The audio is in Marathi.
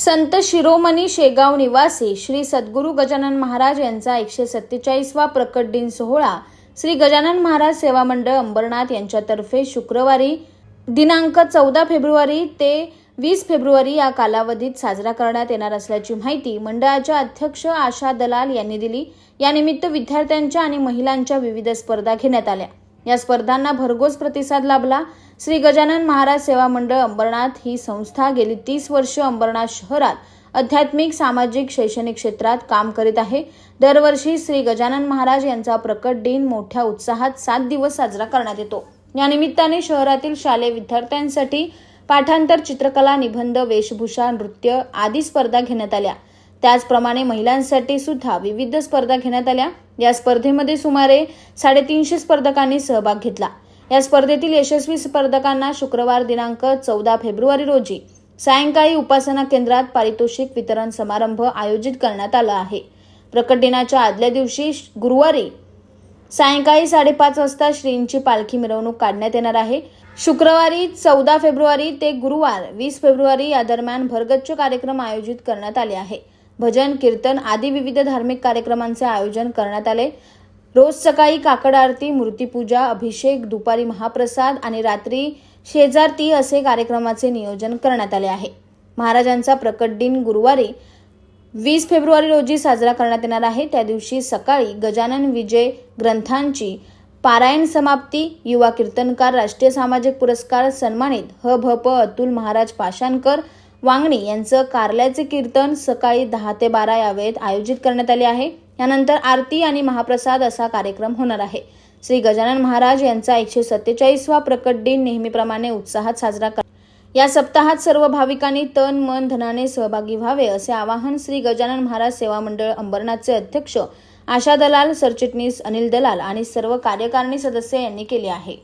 संत शिरोमणी शेगाव निवासी श्री सद्गुरू गजानन महाराज यांचा एकशे सत्तेचाळीसवा प्रकट दिन सोहळा श्री गजानन महाराज सेवा मंडळ अंबरनाथ यांच्यातर्फे शुक्रवारी दिनांक चौदा फेब्रुवारी ते वीस फेब्रुवारी या कालावधीत साजरा करण्यात येणार असल्याची माहिती मंडळाच्या अध्यक्ष आशा दलाल यांनी दिली. यानिमित्त विद्यार्थ्यांच्या आणि महिलांच्या विविध स्पर्धा घेण्यात आल्या. या स्पर्धांना भरघोस प्रतिसाद लाभला. श्री गजानन महाराज सेवा मंडळ अंबरनाथ ही संस्था गेली तीस वर्ष अंबरनाथ शहरात आध्यात्मिक सामाजिक शैक्षणिक क्षेत्रात काम करीत आहे. दरवर्षी श्री गजानन महाराज यांचा प्रकट दिन मोठ्या उत्साहात सात दिवस साजरा करण्यात येतो. या निमित्ताने शहरातील शालेय विद्यार्थ्यांसाठी पाठांतर चित्रकला निबंध वेशभूषा नृत्य आदी स्पर्धा घेण्यात आल्या. त्याचप्रमाणे महिलांसाठी सुद्धा विविध स्पर्धा घेण्यात आल्या. या स्पर्धेमध्ये सुमारे साडेतीनशे स्पर्धकांनी सहभाग घेतला. या स्पर्धेतील यशस्वी स्पर्धकांना शुक्रवार दिनांक चौदा फेब्रुवारी रोजी सायंकाळी उपासना केंद्रात पारितोषिक वितरण समारंभ आयोजित करण्यात आला आहे. प्रकट दिनाच्या आदल्या दिवशी गुरुवारी सायंकाळी साडेपाच वाजता श्रींची पालखी मिरवणूक काढण्यात येणार आहे. शुक्रवारी चौदा फेब्रुवारी ते गुरुवार वीस फेब्रुवारी या दरम्यान भरगच्च कार्यक्रम आयोजित करण्यात आले आहे. भजन कीर्तन आदी विविध धार्मिक कार्यक्रमांचे आयोजन करण्यात आले. रोज सकाळी काकड आरती मूर्तीपूजा अभिषेक दुपारी महाप्रसाद आणि रात्री शेजारती असे कार्यक्रमाचे नियोजन करण्यात आले आहे. महाराजांचा प्रकट दिन गुरुवारी वीस फेब्रुवारी रोजी साजरा करण्यात येणार आहे. त्या दिवशी सकाळी गजानन विजय ग्रंथांची पारायण समाप्ती युवा कीर्तनकार राष्ट्रीय सामाजिक पुरस्कार सन्मानित ह भ प अतुल महाराज पाषाणकर वांगणी यांचं कारल्याचे कीर्तन सकाळी दहा ते बारा या वेळेत आयोजित करण्यात आले आहे. यानंतर आरती आणि महाप्रसाद असा कार्यक्रम होणार आहे. श्री गजानन महाराज यांचा एकशे सत्तेचाळीसवा प्रकट दिन नेहमीप्रमाणे उत्साहात साजरा कर या सप्ताहात सर्व भाविकांनी तन मन धनाने सहभागी व्हावे असे आवाहन श्री गजानन महाराज सेवा मंडळ अंबरनाथचे अध्यक्ष आशा दलाल सरचिटणीस अनिल दलाल आणि सर्व कार्यकारिणी सदस्य यांनी केले आहे.